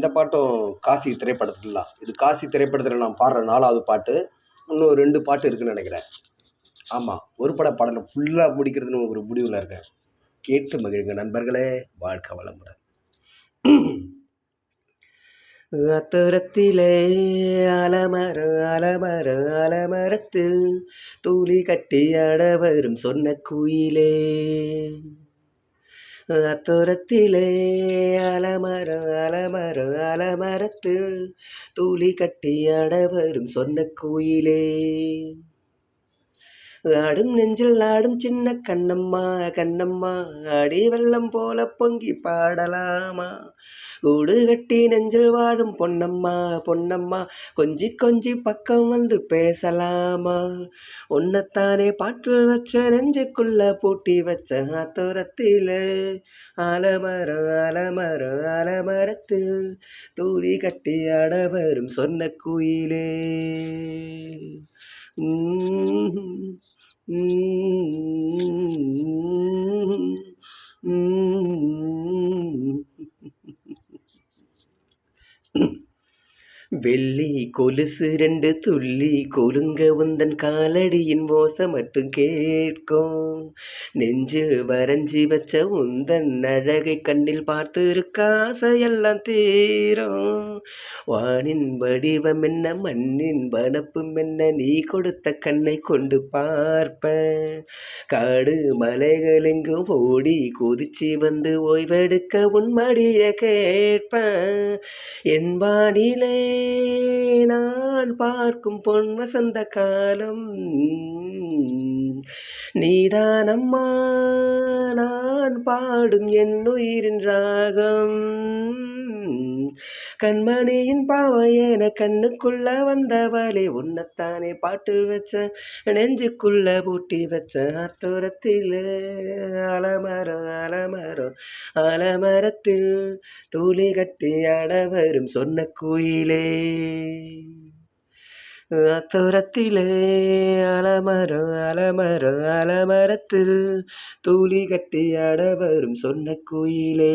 இந்த பாட்டும் காசி திரைப்படத்தில் தான் இது காசி திரைப்படத்தில் நான் பாடுற நாலாவது பாட்டு இன்னும் ரெண்டு பாட்டு இருக்குன்னு நினைக்கிறேன். ஆமாம் ஒரு பட பாடலை ஃபுல்லாக முடிக்கிறதுன்னு ஒரு முடிவில் இருக்கேன். கேட்டு மகிழுங்க நண்பர்களே வாழ்க்கை வளமுடன். அத்தரத்திலே அலமர அலமர அலமரத்து தூளி கட்டி அடவரும் சொன்ன குயிலே. அத்தரத்திலே அலமர அலமர அலமரத்து. தூளி கட்டி அடவரும் சொன்ன கோயிலே. ஆடும் நெஞ்சில் ஆடும் சின்ன கண்ணம்மா கண்ணம்மா அடி வெள்ளம் போல பொங்கி பாடலாமா? கூடு கட்டி நெஞ்சில் வாடும் பொன்னம்மா பொன்னம்மா கொஞ்சி கொஞ்சி பக்கம் வந்து பேசலாமா? உன்னைத்தானே பாட்டு வச்ச நெஞ்சுக்குள்ள பூட்டி வச்ச ஆத்தோரத்தில் ஆலமரம் ஆலமரம் ஆலமரத்தில் தூளி கட்டி ஆட வரும் சொன்ன குயிலே. Mm-hmm. Mm-hmm. வெள்ளி கொலுசு ரெண்டு துள்ளி கொலுங்க உந்தன் காலடியின் ஓச மட்டும் கேட்கும். நெஞ்சு வரைஞ்சி வச்ச உந்தன் அழகை கண்ணில் பார்த்து இருக்காசையெல்லாம் தீரும். வானின் வடிவம் என்ன மண்ணின் வனப்பும் என்ன நீ கொடுத்த கண்ணை கொண்டு பார்ப்பேன் காடு மலைகள் எங்கும் ஓடி கொதிச்சு வந்து ஓய்வெடுக்க உன் மடிய கேட்பேன் என் வானிலே நான் பார்க்கும் பொன் வசந்த காலம். நீதானம்மா நான் பாடும் என் உயிரின் ராகம். கண்மணியின் பாவம் என கண்ணுக்குள்ள வந்தவளே உன்னைத்தானே பாட்டு வச்ச நெஞ்சுக்குள்ள பூட்டி வச்ச அத்துரத்தில் அலமரம் அலமரம் அலமரத்தில் தூளி கட்டி ஆட வரும் சொன்ன கோயிலே. அத்தோரத்திலே அலமரம் அலமரம் அலமரத்தில் தூளி கட்டி ஆட வரும் சொன்ன கோயிலே.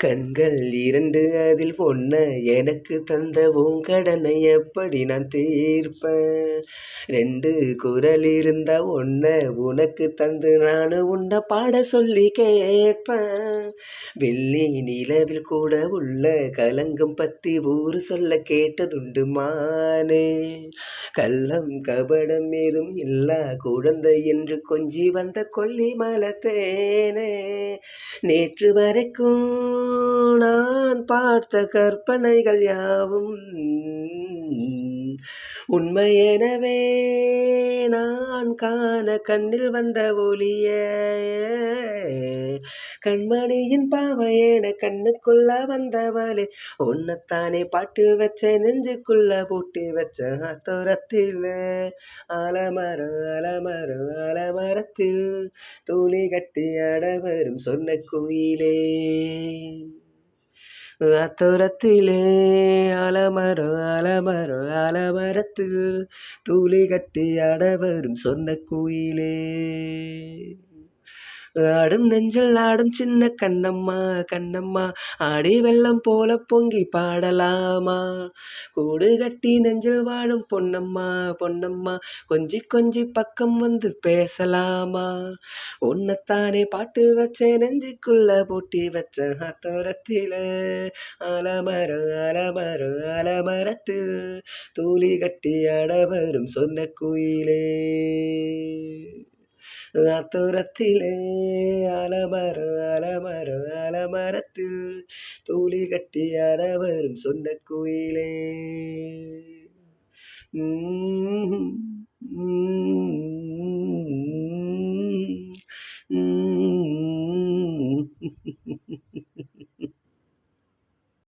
கண்கள் இரண்டு அதில் பொன்ன எனக்கு தந்த உன் கடனை எப்படி நான் தீர்ப்பேன்? ரெண்டு குரல் இருந்தா ஒன்ன உனக்கு தந்து நான் உன்னை பாட சொல்லி கேட்பேன். வெள்ளி நிலவில் கூட உள்ள கலங்கம் பத்தி ஊர் சொல்ல கேட்டதுண்டு மானே. கள்ளம் கபடம் ஏதும் இல்லா குழந்தை என்று கொஞ்சி வந்த கொல்லி மலத்தேனே நேற்று வரைக்கும் நான் பார்த்த கற்பனைகள் யாவும் உண்மையெனவே நான் காண கண்ணில் வந்த ஒளியே. கண்மணியின் பாவையேன கண்ணுக்குள்ள வந்தவளே. உன்னைத்தானே பாட்டு வச்ச நெஞ்சுக்குள்ள பூட்டி வச்ச ஆத்தோரத்தில். ஆலமரம் ஆலமரம் அலமரத்தில் தூளி கட்டி அடவரும் சொன்ன குயிலே. அத்தோரத்திலே அலமரம் அலமரம் அலமரத்தில் தூளி கட்டி அடவரும் சொன்ன குயிலே. ஆடும் நெஞ்சில் ஆடும் சின்ன கண்ணம்மா கண்ணம்மா. ஆடி வெள்ளம் போல பொங்கி பாடலாமா? கூடு கட்டி நெஞ்சில் வாழும் பொன்னம்மா பொன்னம்மா. கொஞ்சி கொஞ்சி பக்கம் வந்து பேசலாமா? உன்னைத்தானே பாட்டு வச்ச நெஞ்சுக்குள்ள பூட்டி வச்ச அத்தோரத்தில அலமரம் அலமரம் அலமரத்து தூளி கட்டி அடவரும் சொன்ன குயிலே. அத்தோரத்திலே அலமரம் அலமரம் அலமரத்து தூளி கட்டி அறவரும் வரும் சொன்ன குயிலே. உம் உம்